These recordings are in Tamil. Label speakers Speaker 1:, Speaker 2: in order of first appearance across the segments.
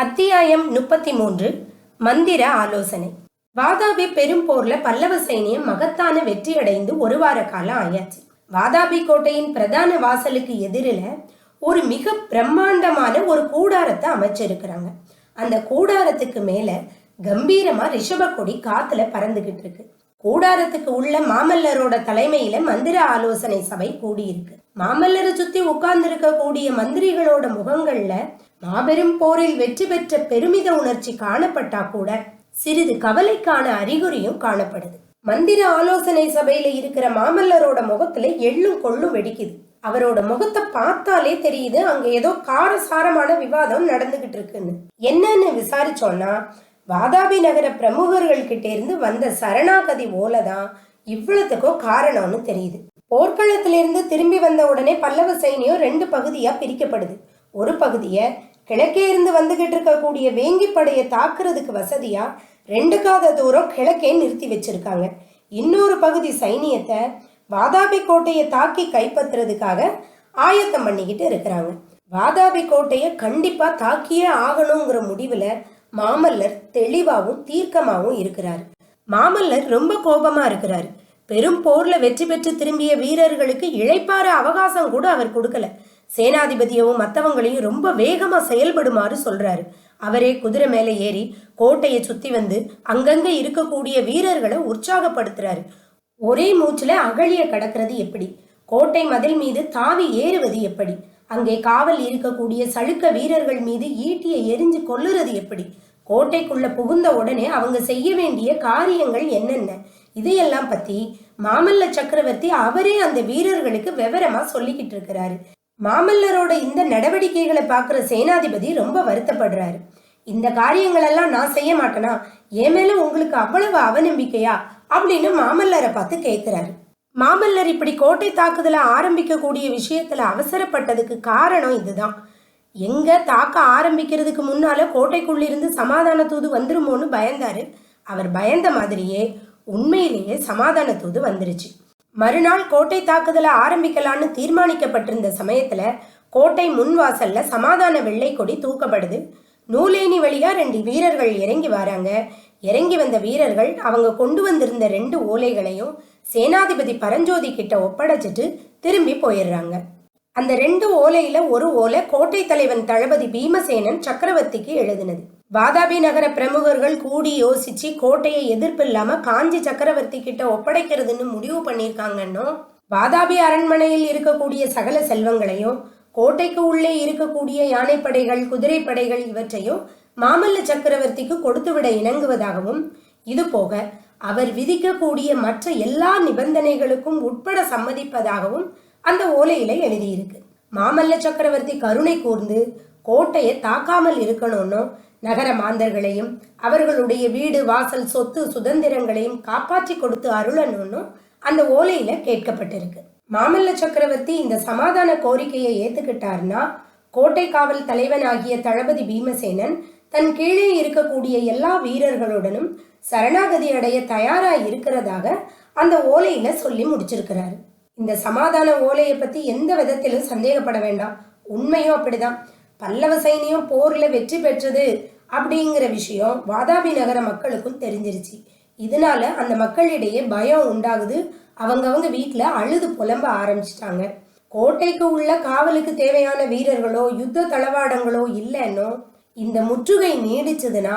Speaker 1: அத்தியாயம் முப்பத்தி மூன்று மந்திர ஆலோசனை. வாதாபி பெரும் போர்ல பல்லவ சைனியம் மகத்தான வெற்றி அடைந்து ஒரு வார காலம் ஆயாச்சு. வாதாபி கோட்டையின் பிரதான வாசலுக்கு எதிரில ஒரு மிக பிரம்மாண்டமான ஒரு கூடாரத்தை அமைச்சிருக்கிறாங்க. அந்த கூடாரத்துக்கு மேல கம்பீரமா ரிஷப கொடி காத்துல பறந்துகிட்டு இருக்கு. கூடாரத்துக்கு உள்ள மாமல்லரோட தலைமையில மந்திர ஆலோசனை சபை கூடியிருக்கு. மாமல்லரை சுத்தி உட்கார்ந்து இருக்கக்கூடிய மந்திரிகளோட முகங்கள்ல மாபெரும் போரில் வெற்றி பெற்ற பெருமித உணர்ச்சி காணப்பட்டா கூட சிறிது கவலைக்கான அறிகுறியும் காணப்படுது. மந்திர ஆலோசனை சபையில இருக்கிற மாமல்லரோட முகத்துல எள்ளும் கொள்ளும் வெடிக்குது. அவரோட முகத்தை பார்த்தாலே தெரியுது அங்க ஏதோ காரசாரமான விவாதம் நடந்துகிட்டு இருக்குன்னு. என்னன்னு விசாரிச்சோம்னா வாதாபி நகர பிரமுகர்கள் கிட்ட இருந்து வந்த சரணாகதி ஓலைதான் இவ்வளவுக்கும் காரணம்னு தெரியுது. போர்க்களத்திலிருந்து திரும்பி வந்த உடனே பல்லவ சைனியம் ரெண்டு பகுதியா பிரிக்கப்படுது. ஒரு பகுதியை கிழக்கே இருந்து வந்துகிட்டு இருக்கக்கூடிய வேங்கி படையை தாக்குறதுக்கு வசதியா ரெண்டு காத தூரம் கிழக்கே நிறுத்தி வச்சிருக்காங்க. இன்னொரு பகுதி சைனியத்தை வாதாபி கோட்டையை தாக்கி கைப்பற்றுறதுக்காக ஆயத்தம் பண்ணிக்கிட்டு இருக்கிறாங்க. வாதாபி கோட்டையை கண்டிப்பா தாக்கியே ஆகணுங்கிற முடிவுல மாமல்லர் தெளிவாகவும் தீர்க்கமாகவும் இருக்கிறார். மாமல்லர் ரொம்ப கோபமா இருக்கிறார். பெரும் போர்ல வெற்றி பெற்று திரும்பிய வீரர்களுக்கு இழைப்பார அவகாசம் கூட அவர் கொடுக்கல. சேனாதிபதியவும் மற்றவங்களையும் ரொம்ப வேகமா செயல்படுமாறு சொல்றாரு. அவரே குதிரை மேலே ஏறி கோட்டையை சுத்தி வந்து அங்கங்க இருக்கக்கூடிய வீரர்களை உற்சாகப்படுத்துறாரு. ஒரே மூச்சுல அகழிய கடக்கிறது எப்படி? கோட்டை மதில் மீது தாவி ஏறுவது எப்படி? அங்கே காவல் இருக்கக்கூடிய சளுக்க வீரர்கள் மீது ஈட்டியை எரிஞ்சு கொல்லுறது எப்படி? கோட்டைக்குள்ள புகுந்த உடனே அவங்க செய்ய வேண்டிய காரியங்கள் என்னென்ன? இதையெல்லாம் பத்தி மாமல்ல சக்கரவர்த்தி அவரே அந்த வீரர்களுக்கு விவரமா சொல்லிக்கிட்டு இருக்கிறாரு. மாமல்லரோட இந்த நடவடிக்கைகளை பார்க்குற சேனாதிபதி ரொம்ப வருத்தப்படுறாரு. இந்த காரியங்களெல்லாம் நான் செய்ய மாட்டேனா? என் மேல உங்களுக்கு அவ்வளவு அவநம்பிக்கையா? அப்படின்னு மாமல்லரை பார்த்து கேட்கிறாரு மாமல்லர் இப்படி கோட்டை தாக்குதலை ஆரம்பிக்கக்கூடிய விஷயத்துல அவசரப்பட்டதுக்கு காரணம் இதுதான். எங்க தாக்க ஆரம்பிக்கிறதுக்கு முன்னால கோட்டைக்குள்ளிருந்து சமாதான தூது வந்துருமோன்னு பயந்தாரு. அவர் பயந்த மாதிரியே உண்மையிலேயே சமாதான தூது வந்துருச்சு. மறுநாள் கோட்டை தாக்குதலை ஆரம்பிக்கலான்னு தீர்மானிக்கப்பட்டிருந்த சமயத்துல கோட்டை முன்வாசல்ல சமாதான வெள்ளை கொடி தூக்கப்படுது. நூலேணி வழியா ரெண்டு வீரர்கள் இறங்கி வராங்க. இறங்கி வந்த வீரர்கள் அவங்க கொண்டு வந்திருந்த ரெண்டு ஓலைகளையும் சேனாதிபதி பரஞ்சோதி கிட்ட ஒப்படைச்சிட்டு திரும்பி போயிடுறாங்க. அந்த ரெண்டு ஓலையில ஒரு ஓலை கோட்டை தலைவன் தளபதி பீமசேனன் சக்கரவர்த்திக்கு எழுதினது. வாதாபி நகர பிரமுகர்கள் கூடி யோசிச்சு கோட்டையை எதிர்ப்பில்லாம காஞ்சி சக்கரவர்த்தி கிட்ட ஒப்படைக்கிறதுன்னு முடிவு பண்ணியிருக்காங்கன்னும் வாதாபி அரண்மனையில் இருக்கக்கூடிய சகல செல்வங்களையும் கோட்டைக்கு உள்ளே இருக்கக்கூடிய யானைப்படைகள் குதிரைப்படைகள் இவற்றையும் மாமல்ல சக்கரவர்த்திக்கு கொடுத்துவிட இணங்குவதாகவும் இது போக அவர் விதிக்கக்கூடிய மற்ற எல்லா நிபந்தனைகளுக்கும் உட்பட சம்மதிப்பதாகவும் அந்த ஓலையில எழுதியிருக்கு. மாமல்ல சக்கரவர்த்தி கருணை கூர்ந்து கோட்டையை தாக்காமல் இருக்கணும்னு நகர மாந்தர்களையும் அவர்களுடைய வீடு வாசல் சொத்து சுதந்திரங்களையும் காப்பாற்றி கொடுத்து அருளணும்னு அந்த ஓலையில கேட்கப்பட்டிருக்கு. மாமல்ல சக்கரவர்த்தி இந்த சமாதான கோரிக்கையை ஏத்துக்கிட்டார்னா கோட்டை காவல் தலைவனாகிய தளபதி பீமசேனன் தன் கீழே இருக்கக்கூடிய எல்லா வீரர்களுடனும் சரணாகதி அடைய தயாரா இருக்கிறதாக அந்த ஓலையில சொல்லி முடிச்சிருக்கிறாரு. இந்த சமாதான ஓலையை பத்தி எந்த விதத்திலும் சந்தேகப்பட வேண்டாம். உண்மையும் அப்படிதான். பல்லவ சைனியம் போரில் வெற்றி பெற்றது அப்படிங்கிற விஷயம் வாதாபி நகர மக்களுக்கும் தெரிஞ்சிருச்சு. இதனால அந்த மக்களிடையே பயம் உண்டாகுது. அவங்கவங்க வீட்டில் அழுது புலம்ப ஆரம்பிச்சிட்டாங்க. கோட்டைக்கு உள்ள காவலுக்கு தேவையான வீரர்களோ யுத்த தளவாடங்களோ இல்லைன்னோ இந்த முற்றுகை நீடிச்சதுன்னா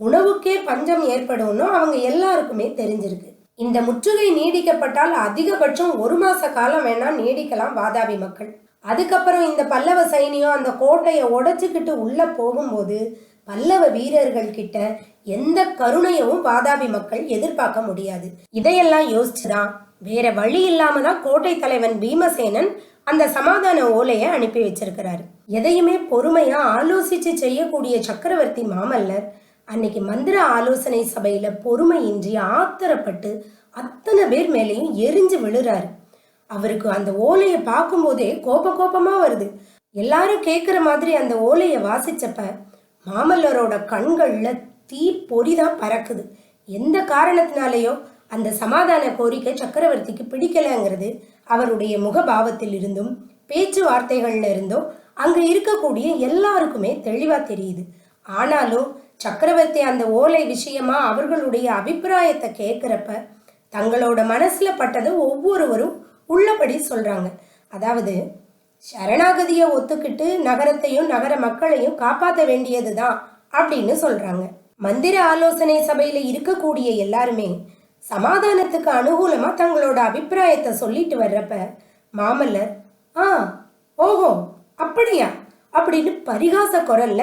Speaker 1: உணவுக்கே பஞ்சம் ஏற்படும்னு அவங்க எல்லாருக்குமே தெரிஞ்சிருக்கு. இந்த முற்றுகை நீடிக்கப்பட்டால் அதிகபட்சம் ஒரு மாச காலம் வேணா நீடிக்கலாம் வாதாபி மக்கள். அதுக்கப்புறம் இந்த பல்லவ சைனியம் அந்த கோட்டையை உடைச்சிக்கிட்டு உள்ள போகும்போது பல்லவ வீரர்கள் கிட்ட எந்த கருணையவும் பாதாபி மக்கள் எதிர்பார்க்க முடியாது. இதையெல்லாம் யோசிச்சுதான் வேற வழி இல்லாம தான் கோட்டை தலைவன் பீமசேனன் அந்த சமாதான ஓலையை அனுப்பி வச்சிருக்கிறாரு. எதையுமே பொறுமையா ஆலோசிச்சு செய்யக்கூடிய சக்கரவர்த்தி மாமல்லர் அன்னைக்கு மந்திர ஆலோசனை சபையில பொறுமையின்றி ஆத்திரப்பட்டு அத்தனை பேர் மேலேயும் எரிஞ்சு விழுறாரு. அவருக்கு அந்த ஓலையை பார்க்கும்போதே கோப கோபமா வருது. எல்லாரும் கேட்குற மாதிரி அந்த ஓலையை வாசிச்சப்ப மாமல்லரோட கண்களில் தீ பொறிதான் பறக்குது. எந்த காரணத்தினாலேயோ அந்த சமாதான கோரிக்கை சக்கரவர்த்திக்கு பிடிக்கலைங்கிறது அவருடைய முகபாவத்தில் இருந்தும் பேச்சுவார்த்தைகள்ல இருந்தும் அங்கே இருக்கக்கூடிய எல்லாருக்குமே தெளிவாக தெரியுது. ஆனாலும் சக்கரவர்த்தி அந்த ஓலை விஷயமா அவர்களுடைய அபிப்பிராயத்தை கேட்குறப்ப தங்களோட மனசில் பட்டதை ஒவ்வொருவரும் உள்ளபடி சொல்றாங்க. அதாவது சரணாகதியை ஒத்துக்கிட்டு நகரத்தையும் நகர மக்களையும் காப்பாற்ற வேண்டியதுதான் அப்படின்னு சொல்றாங்க. மந்திர ஆலோசனை சபையில இருக்கக்கூடிய எல்லாருமே சமாதானத்துக்கு அனுகூலமா தங்களோட அபிப்பிராயத்தை சொல்லிட்டு வர்றப்ப மாமல்லர் ஆ ஓஹோ அப்படியா? அப்படின்னு பரிகாச குரல்ல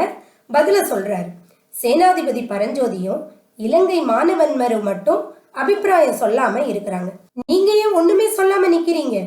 Speaker 1: பதில சொல்றாரு. சேனாதிபதி பரஞ்சோதியும் இலங்கை மாணவன்மரும் மட்டும் அபிப்பிராயம் சொல்லாம இருக்கிறாங்க. நீங்க ஏன் ஒண்ணுமே சொல்லாம நிக்கிறீங்க?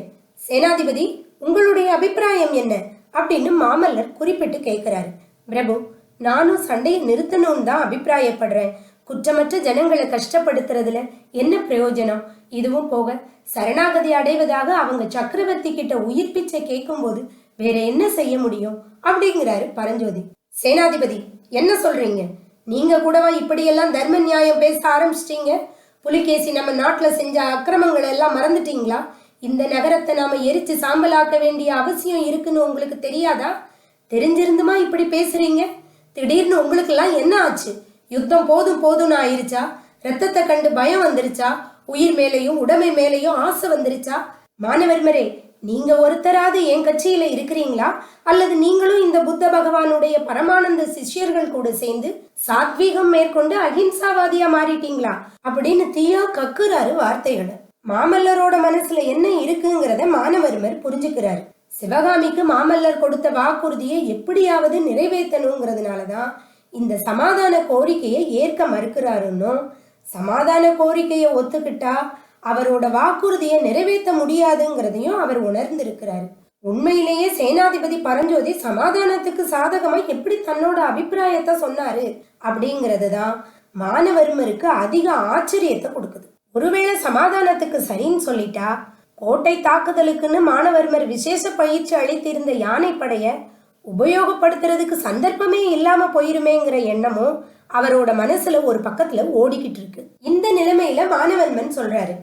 Speaker 1: சேனாதிபதி உங்களுடைய அபிப்பிராயம் என்ன? அப்படின்னு மாமல்லர் குறிப்பிட்டு கேட்கிறாரு. பிரபு நானும் சண்டையை நிறுத்தணும்னு தான் அபிப்பிராயப்படுறேன். குற்றமற்ற ஜனங்களை கஷ்டப்படுத்துறதுல என்ன பிரயோஜனம்? இதுவும் போக சரணாகதி அடைவதாக அவங்க சக்கரவர்த்தி கிட்ட உயிர் பிச்சை கேட்கும்போது வேற என்ன செய்ய முடியும்? அப்படிங்கிறாரு பரஞ்சோதி. சேனாதிபதி என்ன சொல்றீங்க? நீங்க கூடவா இப்படியெல்லாம் தர்ம நியாயம் பேச ஆரம்பிச்சிட்டீங்க? புலிகேசி நம்ம நாட்டுல செஞ்ச அக்கிரமங்களை எல்லாம் மறந்துட்டீங்களா? இந்த நகரத்தை நாம எரிச்சு சாம்பலாக்க வேண்டிய அவசியம் இருக்குன்னு உங்களுக்கு தெரியாதா? தெரிஞ்சிருந்துமா இப்படி பேசுறீங்க? திடீர்னு உங்களுக்கெல்லாம் என்ன ஆச்சு? யுத்தம் போதும் போதும்னு ஆயிருச்சா? ரத்தத்தை கண்டு பயம் வந்துருச்சா? உயிர் மேலேயும் உடைமை மேலேயும் ஆசை வந்துருச்சா? மாணவர்மரே நீங்க ஒருத்தராவது என் கட்சியில இருக்கிறீங்களா? அல்லது நீங்களும் இந்த புத்த பகவானுடைய பரமானந்த சிஷ்யர்கள் கூட சேர்ந்து சாத்வீகம் மேற்கொண்டு அஹிம்சாவாதியா மாறிட்டீங்களா? அப்படின்னு தீயா கக்குறாரு வார்த்தைகளை. மாமல்லரோட மனசுல என்ன இருக்குங்கிறத மானவர்மர் புரிஞ்சுக்கிறாரு. சிவகாமிக்கு மாமல்லர் கொடுத்த வாக்குறுதியை எப்படியாவது நிறைவேற்றணுங்கிறதுனாலதான் இந்த சமாதான கோரிக்கையை ஏற்க மறுக்கிறாருன்னும் சமாதான கோரிக்கையை ஒத்துக்கிட்டா அவரோட வாக்குறுதியை நிறைவேற்ற முடியாதுங்கிறதையும் அவர் உணர்ந்திருக்கிறார். உண்மையிலேயே சேனாதிபதி பரஞ்சோதி சமாதானத்துக்கு சாதகமா எப்படி தன்னோட அபிப்பிராயத்தை சொன்னாரு அப்படிங்கிறது தான் மானவர்மருக்கு அதிக ஆச்சரியத்தை கொடுக்குது. ஒருவேளை சமாதானத்துக்கு சரின்னு சொல்லிட்டா கோட்டை தாக்குதலுக்குன்னு மானவர்மர் விசேஷ பயிற்சி அளித்திருந்த யானைப்படைய உபயோகப்படுத்துறதுக்கு சந்தர்ப்பமே இல்லாம போயிருமேங்கிற எண்ணமும் அவரோட மனசுல ஒரு பக்கத்துல ஓடிக்கிட்டு இருக்கு. இந்த நிலைமையில மானவன்மன் சொல்றாரு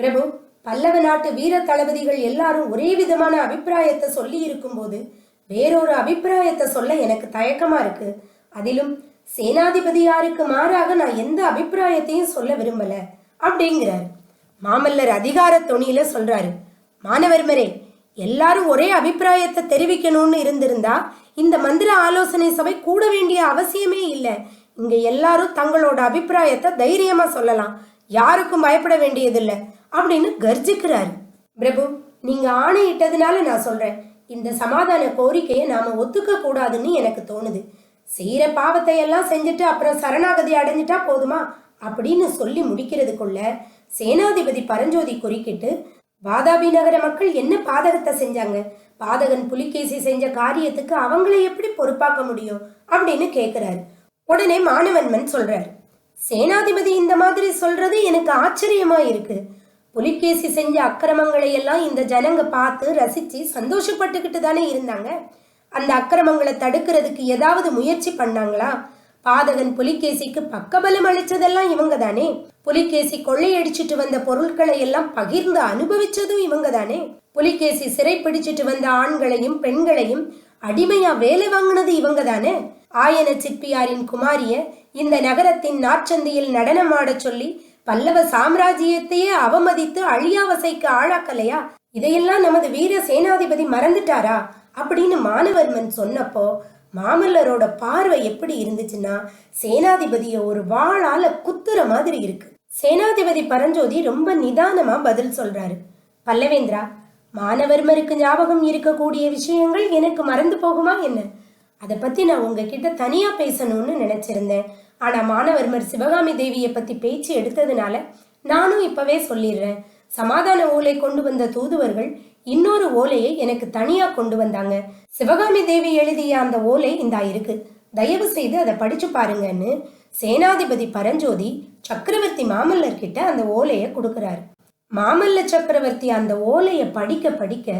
Speaker 1: பிரபு பல்லவ நாட்டு வீர தளபதிகள் எல்லாரும் ஒரே விதமான அபிப்பிராயத்தை சொல்லி இருக்கும்போது வேறொரு அபிப்பிராயத்தை சொல்ல எனக்கு தயக்கமா இருக்கு. அதிலும் சேனாதிபதியாருக்கு மாறாக நான் எந்த அபிப்பிராயத்தையும் சொல்ல விரும்பல அப்படிங்கிறார். மாமல்லர் அதிகார தொனியில சொல்றாரு மாணவர்மரே எல்லாரும் ஒரே அபிப்பிராயத்தை தெரிவிக்கணும்னு இருந்திருந்தா இந்த மந்திர ஆலோசனை சபை கூட வேண்டிய அவசியமே இல்லை. இங்க எல்லாரும் தங்களோட அபிப்பிராயத்தை தைரியமா சொல்லலாம். யாருக்கும் பயப்பட வேண்டியதில்லை. அப்படின்னு கர்ஜிக்கிறாரு. பிரபு நீங்க ஆணையிட்டதுனால நான் சொல்றேன். இந்த சமாதான கோரிக்கையை நாம ஒத்துக்க கூடாதுன்னு எனக்கு தோணுது. செய்யற பாவத்தை எல்லாம் செஞ்சுட்டு அப்புறம் சரணாகதி அடைஞ்சிட்டா போதுமா? அப்படின்னு சொல்லி முடிக்கிறதுக்குள்ள சேனாதிபதி பரஞ்சோதி குறுக்கிட்டு வாதாபி நகர மக்கள் என்ன பாதகத்தை செஞ்சாங்க? பாதகன் புலிகேசி செஞ்ச காரியத்துக்கு அவங்கள எப்படி பொறுப்பாக்க முடியும்? அப்படின்னு கேட்கிறாரு உடனே மாணவன்மன் சொல்றாரு. சேனாதிபதி இந்த மாதிரி சொல்றது எனக்கு ஆச்சரியமா இருக்கு. புலிகேசி செஞ்ச அக்கிரமங்களை எல்லாம் இந்த ஜனங்க பார்த்து ரசிச்சு சந்தோஷப்பட்டுக்கிட்டு தானே இருந்தாங்க? அந்த அக்கிரமங்களை தடுக்கிறதுக்கு ஏதாவது முயற்சி பண்ணாங்களா? பாதகன் புலிகேசிக்கு பக்கபலம் அளிச்சதெல்லாம் இவங்க தானே புலிகேசி கொள்ளையடிச்சிட்டு வந்த பொருட்களை எல்லாம் பகிர்ந்து அனுபவிச்சதும் இவங்க தானே புலிகேசி சிறை பிடிச்சிட்டு வந்த ஆண்களையும் பெண்களையும் அடிமையா வேலை வாங்கினது இவங்க தானே ஆயன சிற்பியாரின் குமாரிய இந்த நகரத்தின் நாச்சந்தியில் நடனமாடச் சொல்லி பல்லவ சாம்ராஜ்யத்தையே அவமதித்து அழியாவசைக்கு ஆளாக்கலையா? இதையெல்லாம் நமது வீர சேனாதிபதி மறந்துட்டாரா? அப்படின்னு மானவர்மன் சொன்னப்போ மாமல்லரோட பார்வை எப்படி இருந்துச்சுன்னா சேனாதிபதிய ஒரு வாழால குத்துற மாதிரி இருக்கு. சேனாதிபதி பரஞ்சோதி ரொம்ப நிதானமா பதில் சொல்றாரு. பல்லவேந்திரா மானவர்மருக்கு ஞாபகம் இருக்கக்கூடிய விஷயங்கள் எனக்கு மறந்து போகுமா என்ன? அதை பத்தி நான் உங்ககிட்ட தனியா பேசணும்னு நினைச்சிருந்தேன். ஆனால் மாணவர்மர் சிவகாமி தேவியை பற்றி பேச்சு எடுத்ததுனால நானும் இப்போவே சொல்லிடுறேன். சமாதான ஓலை கொண்டு வந்த தூதுவர்கள் இன்னொரு ஓலையை எனக்கு தனியாக கொண்டு வந்தாங்க. சிவகாமி தேவி எழுதிய அந்த ஓலை இந்தா இருக்கு. தயவு செய்து அதை படிச்சு பாருங்கன்னு சேனாதிபதி பரஞ்சோதி சக்கரவர்த்தி மாமல்லர் கிட்ட அந்த ஓலையை கொடுக்குறாரு. மாமல்ல சக்கரவர்த்தி அந்த ஓலையை படிக்க படிக்க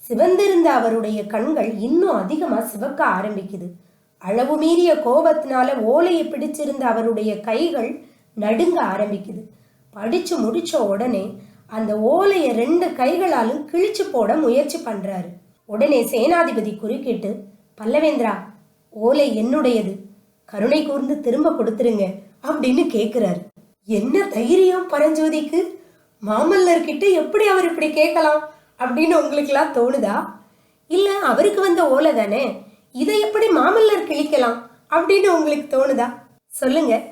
Speaker 1: சிவந்திருந்த அவருடைய கண்கள் இன்னும் அதிகமாக சிவக்க ஆரம்பிக்குது. அளவு மீறிய கோபத்தினால ஓலையை பிடிச்சிருந்த அவருடைய கைகள் நடுங்க ஆரம்பிக்குது. படிச்சு முடிச்ச உடனே அந்த ஓலையை ரெண்டு கைகளாலும் கிழிச்சு போட முயற்சி பண்றாரு. உடனே சேனாதிபதி குறுக்கிட்டு பல்லவேந்திரா ஓலை என்னுடையது. கருணை கூர்ந்து திரும்ப கொடுத்துருங்க அப்படின்னு கேக்குறாரு. என்ன தைரியம் பரஞ்சோதிக்கு? மாமல்லர்கிட்ட எப்படி அவர் இப்படி கேட்கலாம்? அப்படின்னு உங்களுக்கெல்லாம் தோணுதா? இல்ல அவருக்கு வந்த ஓலை தானே. இதை எப்படி மாமல்லர் கிழிக்கலாம் அப்படின்னு உங்களுக்கு தோணுதா? சொல்லுங்க.